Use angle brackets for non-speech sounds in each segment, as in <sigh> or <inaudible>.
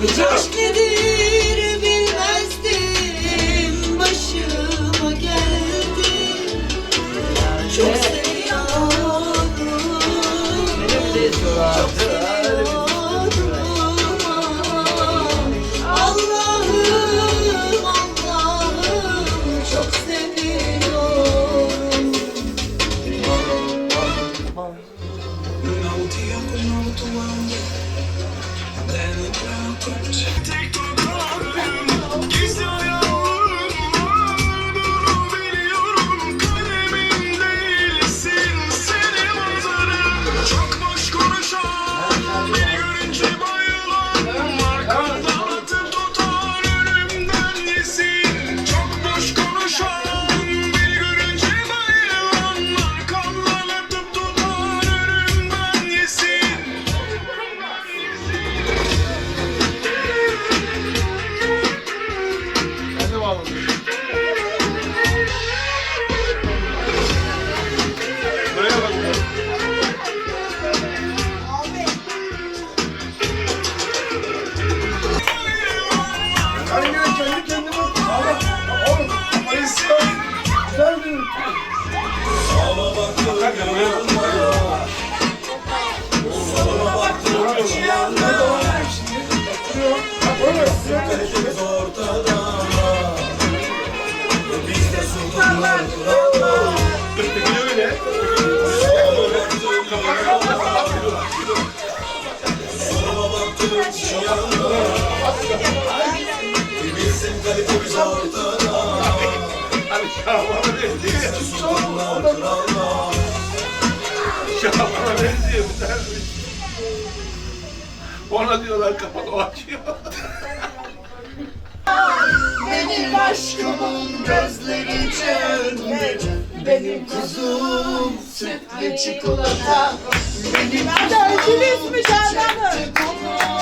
Aşk nedir? Şahmana benziyor bir tane. Ona diyorlar kapat o açıyor. <laughs> Benim aşkımın gözleri cennet Benim kuzum sütlü çikolata. Benim aşkımın sütlü çikolata.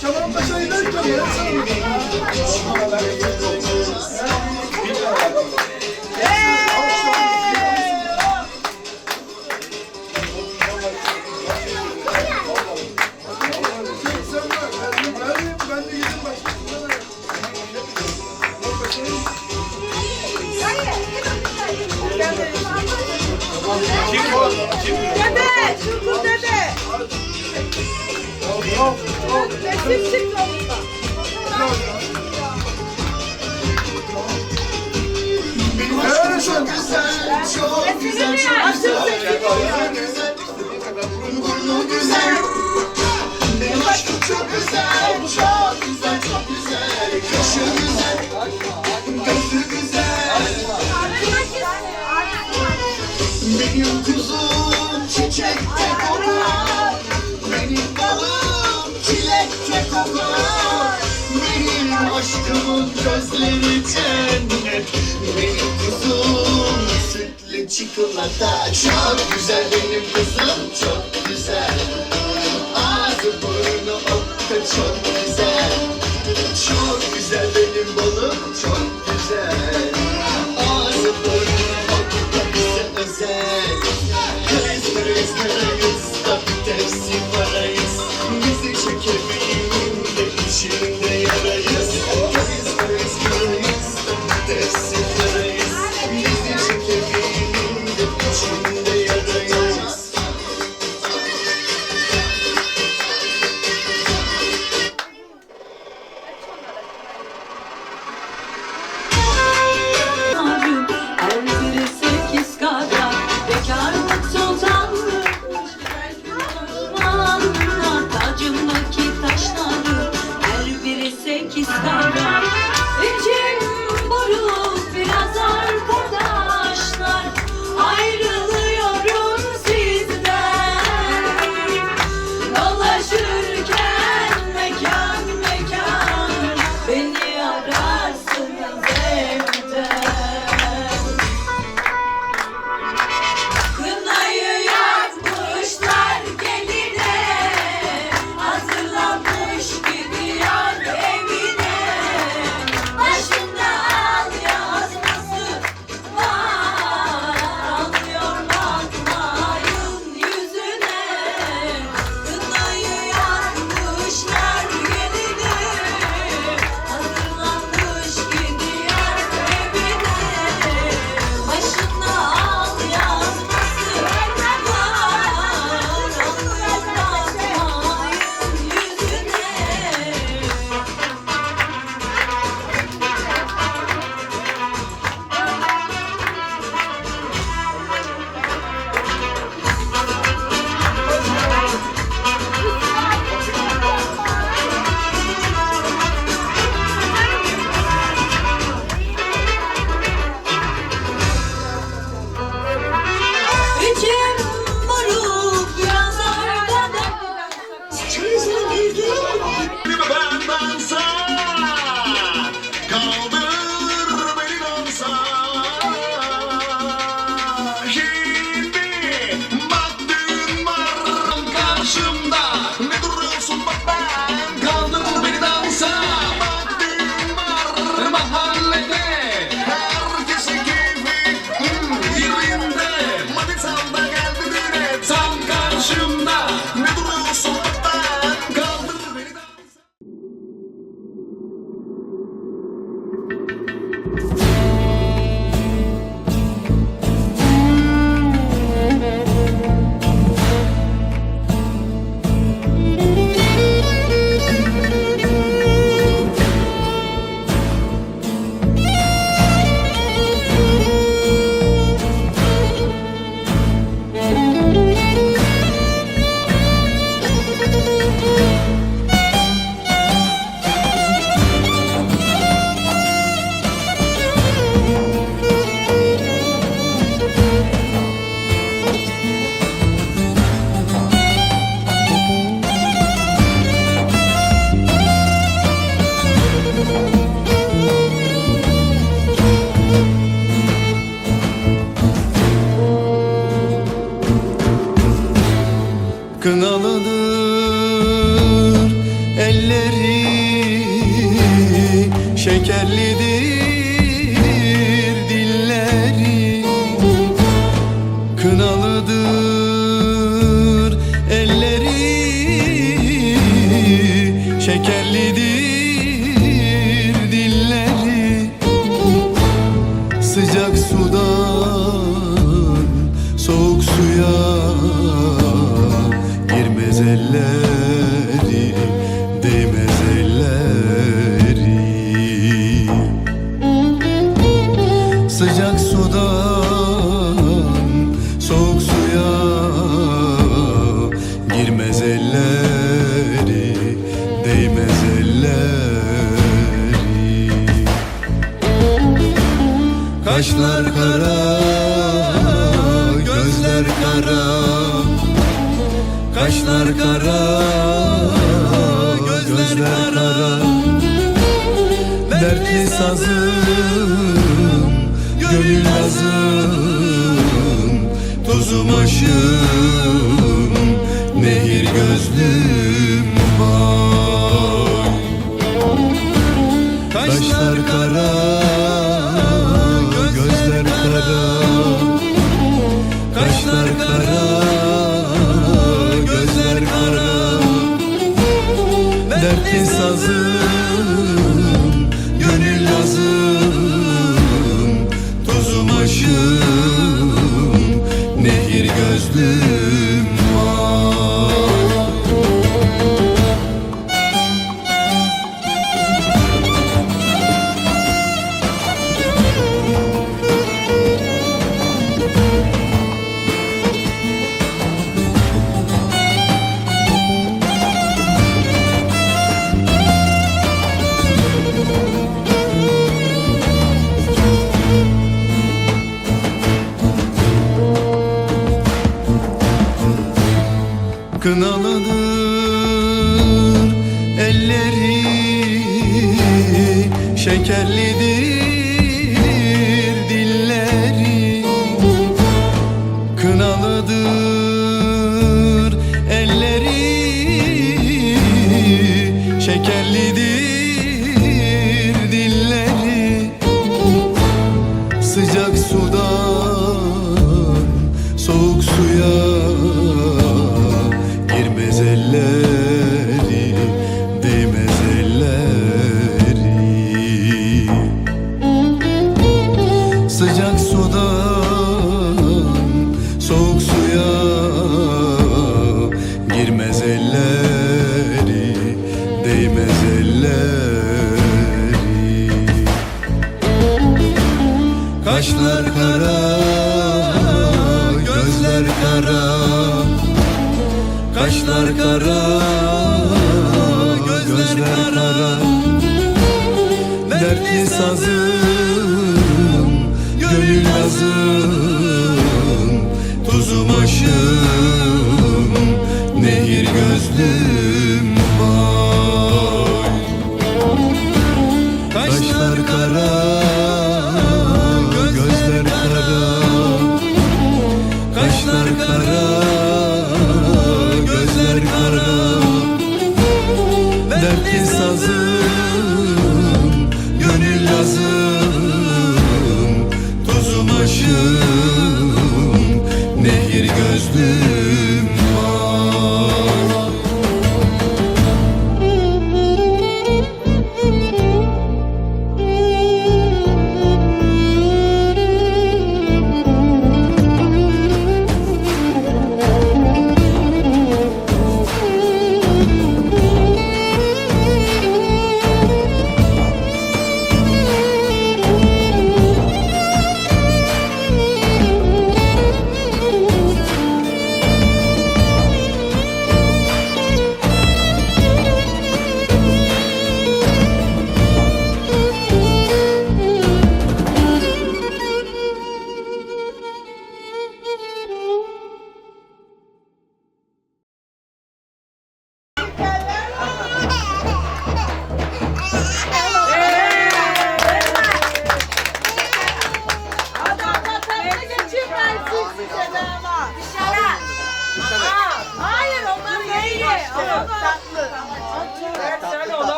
Çamanbaşı'na giderken ya. Sen çok güzel, çok güzel. Burnu güzel, burnu güzel. Benim aşkım çok güzel, çok güzel, çok güzel. Kaşı güzel, gözü güzel. Benim kuzum çiçekte kokar. Benim balım çilekte kokar. Benim aşkımın gözleri cennet çikolata Çok güzel benim kızım. Çok güzel. Ağzı burnu okka çok şekerlidir kara, gözler kara Kaşlar kara, gözler kara. Dertli sazım, gönül yazım Tuzum aşım, nehir gözlüm Sıcak sudan Dertli sazım, gönül yazım Tuzum aşım, nehir gözlüm var. Kaşlar kara, gözler kara Kaşlar kara, gözler kara. Dertli sazım, Tuzum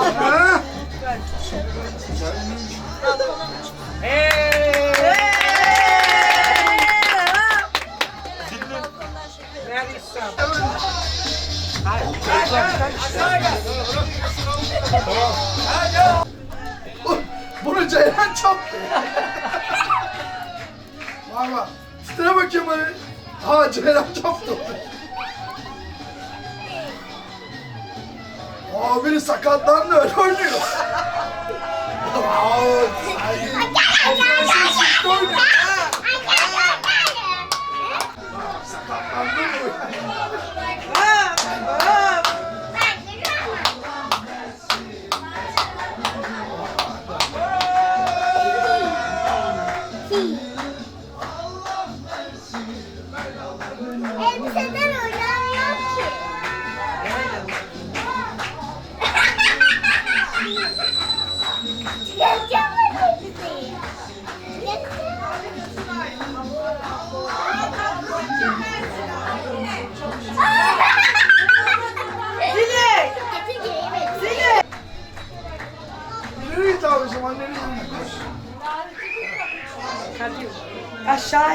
yiyin. Ha? Bunu Ceylan çaptı. Valla. Üstüne bakayım hani. Ha Ceylan çaptı. Aa biri sakatlandı öyle oynuyor. Aa, saygı. Operasyon çıktı oynuyor. Sakatlandı Nereye gitti abicim annenin yanına koş. Aşağı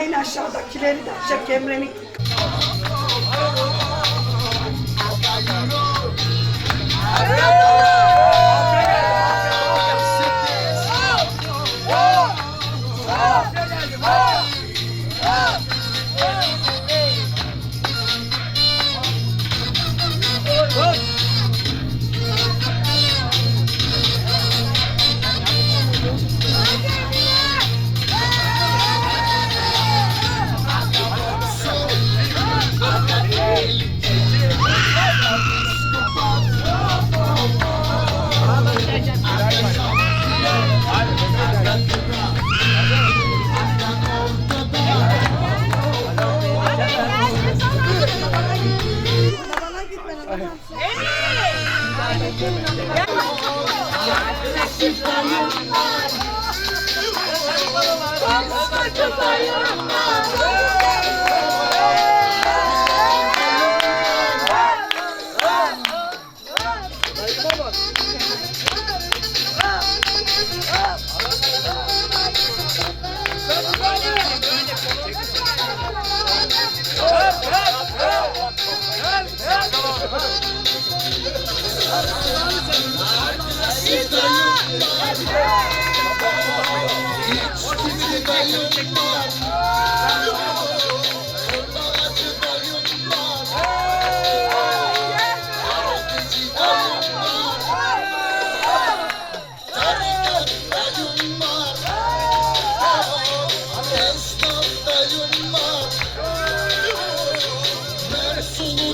Kafayı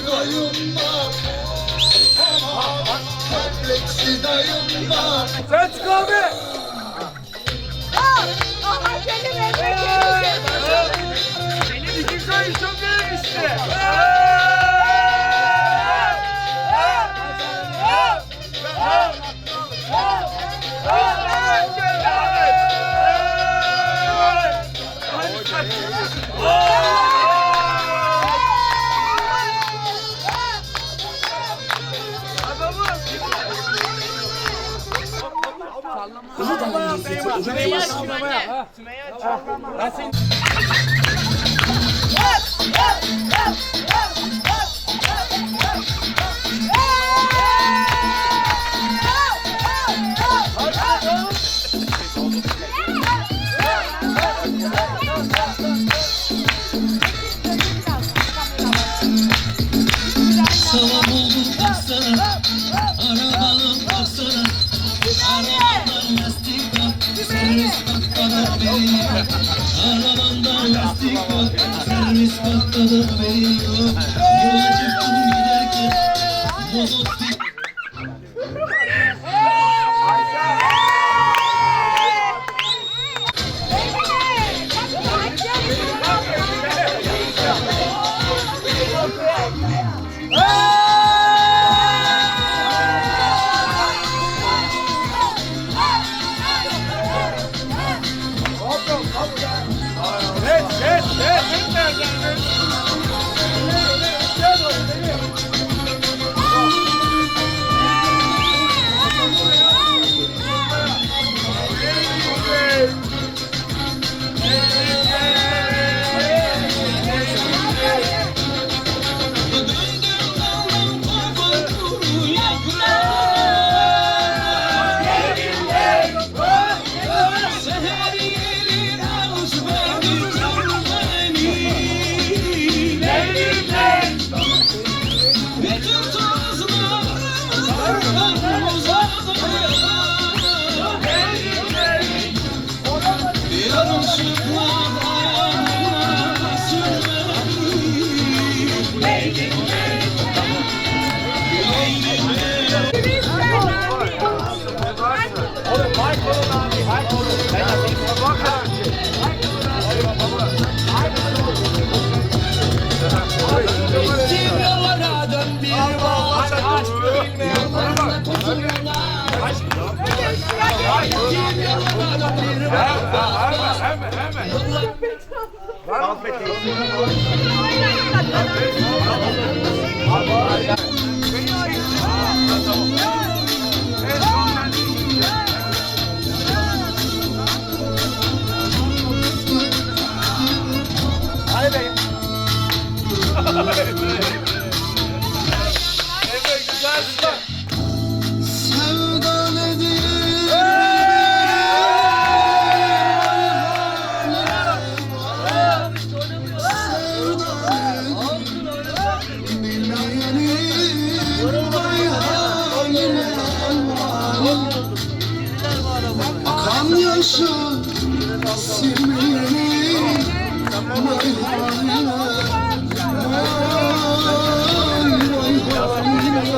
doyunmaz Kompleksi Sen çık abi Al Aha benim evde gelin Benim ikinci işte in aşağıdakileri de çek Emre'nin. Sabah Sevda